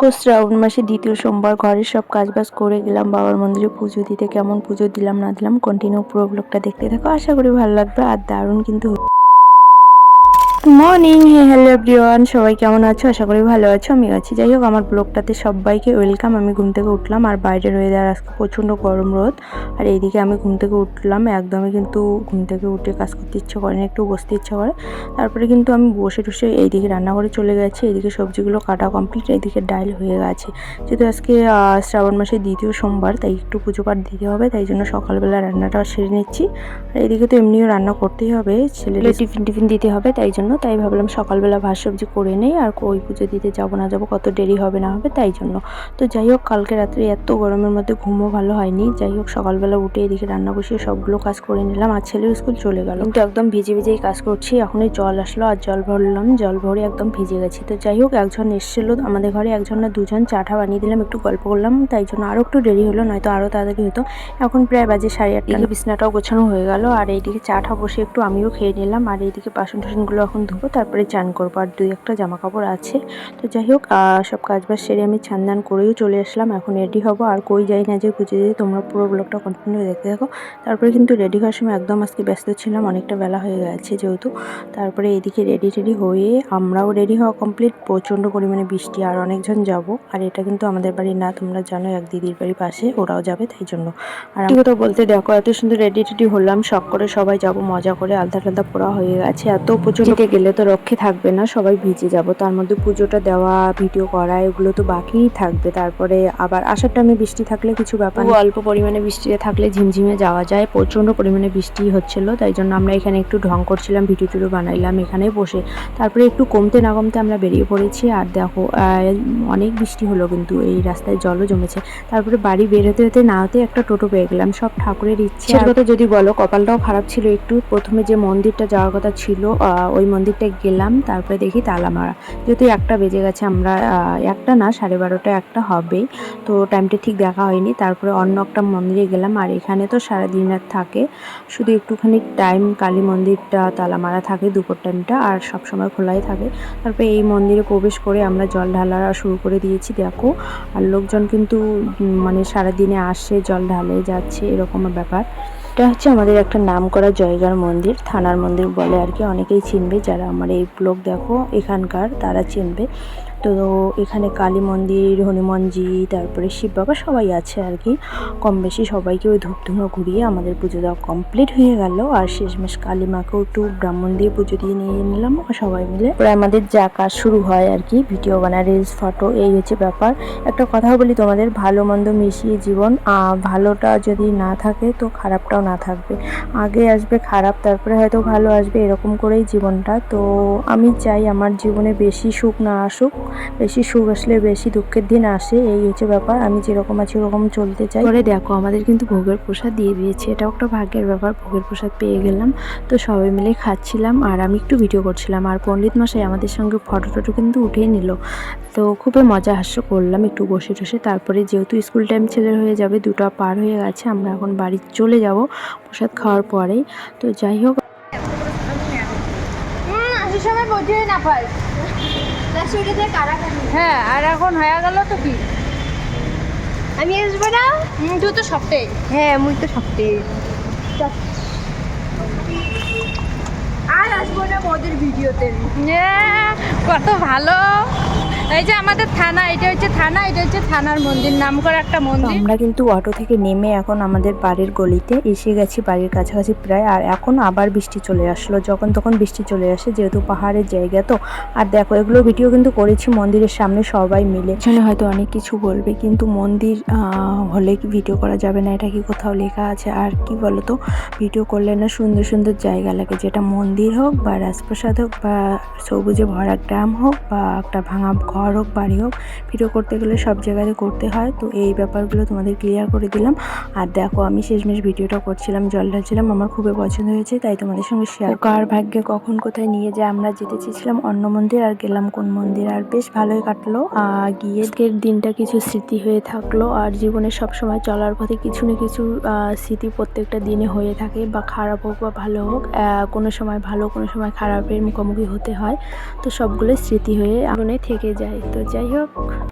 দেখো, শ্রাবণ মাসে দ্বিতীয় সোমবার ঘরের সব কাজবাজ করে গেলাম, বাবার মন্দিরে পুজো দিতে। কেমন পুজো দিলাম, না দিলাম কন্টিনিউ পুরো ব্লগটা দেখতে থাকো। আশা করি ভালো লাগবে আর দারুণ কিন্তু মর্নিং হে হ্যালো এভরিওয়ান সবাই কেমন আছো? আশা করি ভালো আছো, আমি আছি। যাই হোক, আমার ব্লগটাতে সবাইকে ওয়েলকাম আমি ঘুম থেকে উঠলাম আর বাইরের ওয়েদার আজকে প্রচণ্ড গরম রোদ। আর এইদিকে আমি ঘুম থেকে উঠলাম, একদমই কিন্তু ঘুম থেকে উঠে কাজ করতে ইচ্ছে করে না, একটু বসতে ইচ্ছে করে। তারপরে কিন্তু আমি বসে টসে এইদিকে রান্নাঘরে চলে গেছি, এইদিকে সবজিগুলো কাটা কমপ্লিট এইদিকে ডাইল হয়ে গেছে। যেহেতু আজকে শ্রাবণ মাসের দ্বিতীয় সোমবার, তাই একটু পুজো পাঠ দিতে হবে, তাই জন্য সকালবেলা রান্নাটা সেরে নিচ্ছি। আর এইদিকে তো এমনিও রান্না করতেই হবে ছেলের টিফিন টিফিন দিতে হবে, তাই জন্য তাই ভাবলাম সকালবেলা ভাত সবজি করে নেই আর ওই পুজো দিতে যাব না যাব কত দেরি হবে না হবে তাই জন্য। তো যাই হোক কালকে রাত্রে এত গরমের মধ্যে ঘুমও ভালো হয়নি। যাই হোক সকালবেলা উঠে এদিকে রান্না বসিয়ে সবগুলো কাজ করে নিলাম আর ছেলের স্কুল চলে গেল। কিন্তু একদম ভিজে ভিজেই কাজ করছি এখনই জল আসলো আর জল ভরলাম জল ভরে একদম ভিজে গেছি। তো যাই হোক একজন এসেছিল আমাদের ঘরে একজন না দুজন চাটা বানিয়ে দিলাম একটু গল্প করলাম তাই জন্য আরও একটু দেরি হলো নয়তো আরও তাড়াতাড়ি হতো। এখন প্রায় বাজে সাড়ে আটটা বিছনাটাও গোছানো হয়ে গেল আর এইদিকে চাটা বসে একটু আমিও খেয়ে নিলাম আর এইদিকে বাসন টাসনগুলো এখন ধুবো, তারপরে চান করব। আর দুই একটা জামা কাপড় আছে। তো যাই হোক সব কাজ বাজ সেরে আমি চান দান করেও চলে আসলাম। এখন রেডি হব। আর কই যাই না যে পুজো দিয়ে তোমরা পুরো ব্লগটা কন্টিনিউ দেখতে থাকো। তারপরে কিন্তু রেডি হওয়ার সময় একদম আজকে ব্যস্ত ছিলাম, অনেকটা বেলা হয়ে গেছে যেহেতু। তারপরে এদিকে রেডি টেডি হয়ে আমরাও রেডি হওয়া কমপ্লিট প্রচণ্ড পরিমাণে বৃষ্টি, আর অনেকজন যাব। আর এটা কিন্তু আমাদের বাড়ি না, তোমরা জানো, এক দিদির বাড়ির পাশে। ওরাও যাবে, তাই জন্য। আর আমি কথা বলতে, দেখো, এত সুন্দর রেডি টেডি হলাম। শখ করে সবাই যাব, মজা করে আলতা টালতা পড়া হয়ে গেছে। এত প্রচণ্ড গেলে তো রক্ষে থাকবে না সবাই ভিজে যাব। তার মধ্যে পুজোটা দেওয়া ভিডিও করা এগুলো তো বাকিই থাকবে। তারপরে আবার আসার টাইমে বৃষ্টি থাকলে কিছু ব্যাপার। অল্প পরিমাণে বৃষ্টিতে থাকলে ঝিমঝিমে যাওয়া যায়। প্রচণ্ড পরিমাণে বৃষ্টি হচ্ছিল তাই জন্য আমরা এখানে একটু ঢং করছিলাম ভিডিও টিডিও বানাইলাম এখানে বসে। তারপরে একটু কমতে না কমতে আমরা বেরিয়ে পড়েছি। আর দেখো অনেক বৃষ্টি হলো কিন্তু এই রাস্তায় জলও জমেছে। তারপরে বাড়ি বের হতে হতে না হতে একটা টোটো পেয়ে গেলাম সব ঠাকুরের ইচ্ছে। কথা যদি বলো কপালটাও খারাপ ছিল একটু। প্রথমে যে মন্দিরটা যাওয়ার কথা ছিল ওই মন্দিরটা গেলাম, তারপরে দেখি তালা মারা যেহেতু একটা বেজে গেছে, আমরা একটা না, সাড়ে বারোটা একটা হবেই তো টাইমটা ঠিক দেখা হয়নি, তারপরে অন্য একটা মন্দিরে গেলাম। আর এখানে তো সারাদিন আর থাকে। শুধু একটুখানি টাইম কালী মন্দিরটা তালা মারা থাকে দুপুর টাইমটা আর সব সময় খোলাই থাকে। তারপরে এই মন্দিরে প্রবেশ করে আমরা জল ঢালা শুরু করে দিয়েছি, দেখো। আর লোকজন কিন্তু মানে সারাদিনে আসে, জল ঢালে যাচ্ছে, এরকম ব্যাপার। এটা হচ্ছে আমাদের একটা নাম করা জয়গার মন্দির। থানার মন্দির বলে আর কি অনেকেই চিনবে, যারা আমার এই ব্লগ দেখো, এখানকার তারা চিনবে। তো এখানে কালী মন্দির হনুমানজি তারপরে শিব বাবা সবাই আছে আর কি। কম বেশি সবাইকে ওই ধূপ ধুনো ঘুরিয়ে আমাদের পুজো দেওয়া কমপ্লিট হয়ে গেল। আর শেষমেশ কালী মাকেও একটু ব্রাহ্মণ দিয়ে পুজো দিয়ে নিয়ে নিলাম সবাই মিলে। পরে আমাদের যা কাজ শুরু হয় আর কি, ভিডিও বানা রিলস ফটো এই হচ্ছে ব্যাপার। একটা কথা বলি তোমাদের, ভালো মন্দ মিশিয়ে জীবন ভালোটা যদি না থাকে তো খারাপটাও না থাকবে। আগে আসবে খারাপ, তারপরে হয়তো ভালো আসবে, এরকম করেই জীবনটা। তো আমি চাই আমার জীবনে বেশি সুখ না আসুক। বেশি সুখ আসলে বেশি দুঃখের দিন আসে এই হচ্ছে ব্যাপার। আমি যেরকম আছি ওরকম চলতে চাই। পরে দেখো আমাদের কিন্তু ভোগের প্রসাদ দিয়ে দিয়েছে। এটাও একটা ভাগ্যের ব্যাপার ভোগের প্রসাদ পেয়ে গেলাম। তো সবাই মিলে খাচ্ছিলাম আর আমি একটু ভিডিও করছিলাম। আর পণ্ডিত মশাই আমাদের সঙ্গে ফটো টটো কিন্তু উঠিয়ে নিল। তো খুবই মজা হাস্য করলাম একটু বসে টসে। তারপরে যেহেতু স্কুল টাইম ছেলের হয়ে যাবে দুটো পার হয়ে গেছে আমরা এখন বাড়ি চলে যাব প্রসাদ খাওয়ার পরেই তো যাই হোক। সময় না পাই হ্যাঁ আর এখন হয়ে গেল তো কি? আমি আসব না? তুই তো সবটাই হ্যাঁ মুই তো সত্যি আর আসব না মোদের ভিডিওতে। কত ভালো। এই যে আমাদের থানা, এটা হচ্ছে থানা, এটা হচ্ছে থানার মন্দির নাম করা একটা মন্দির। আমরা কিন্তু অটো থেকে নেমে এখন আমাদের বাড়ির গলিতে এসে গেছি, বাড়ির কাছাকাছি প্রায়, আর এখন আবার বৃষ্টি চলে আসলো, যখন তখন বৃষ্টি চলে আসে, যেহেতু পাহাড়ের জায়গা তো। আর দেখো, এগুলো ভিডিও কিন্তু করেছি মন্দিরের সামনে সবাই মিলে। এখানে হয়তো অনেক কিছু বলবে, কিন্তু মন্দির হলে কি ভিডিও করা যাবে না, এটা কি কোথাও লেখা আছে, আর কি বলতো? ভিডিও করলে না সুন্দর সুন্দর জায়গা লাগে, যেটা মন্দির হোক বা রাজপ্রসাদ হোক বা সবুজে ভরা গ্রাম হোক বা একটা ভাঙা ঘর হোক, বাড়ি হোক ভিডিও করতে গেলে সব জায়গাতে করতে হয়। তো এই ব্যাপারগুলো তোমাদের ক্লিয়ার করে দিলাম। আর দেখো, আমি শেষমেশ ভিডিওটা করছিলাম, জল ঢালছিলাম, আমার খুবই পছন্দ হয়েছে, তাই তোমাদের সঙ্গে শেয়ার কার ভাগ্যে কখন কোথায় নিয়ে যায়, আমরা যেতে চেয়েছিলাম অন্য মন্দির, আর গেলাম কোন মন্দির, আর বেশ ভালোই কাটলো। আর গিয়ে দিনটা কিছু স্মৃতি হয়ে থাকল, আর জীবনে সব সময় চলার পথে কিছু না কিছু স্মৃতি প্রত্যেকটা দিনে হয়ে থাকে, বা খারাপ হোক বা ভালো হোক কোনো সময় ভালো, কোনো সময় খারাপের মুখোমুখি হতে হয়। তো সবগুলো স্মৃতি হয়ে মনে থেকে যায় তো যাই হোক।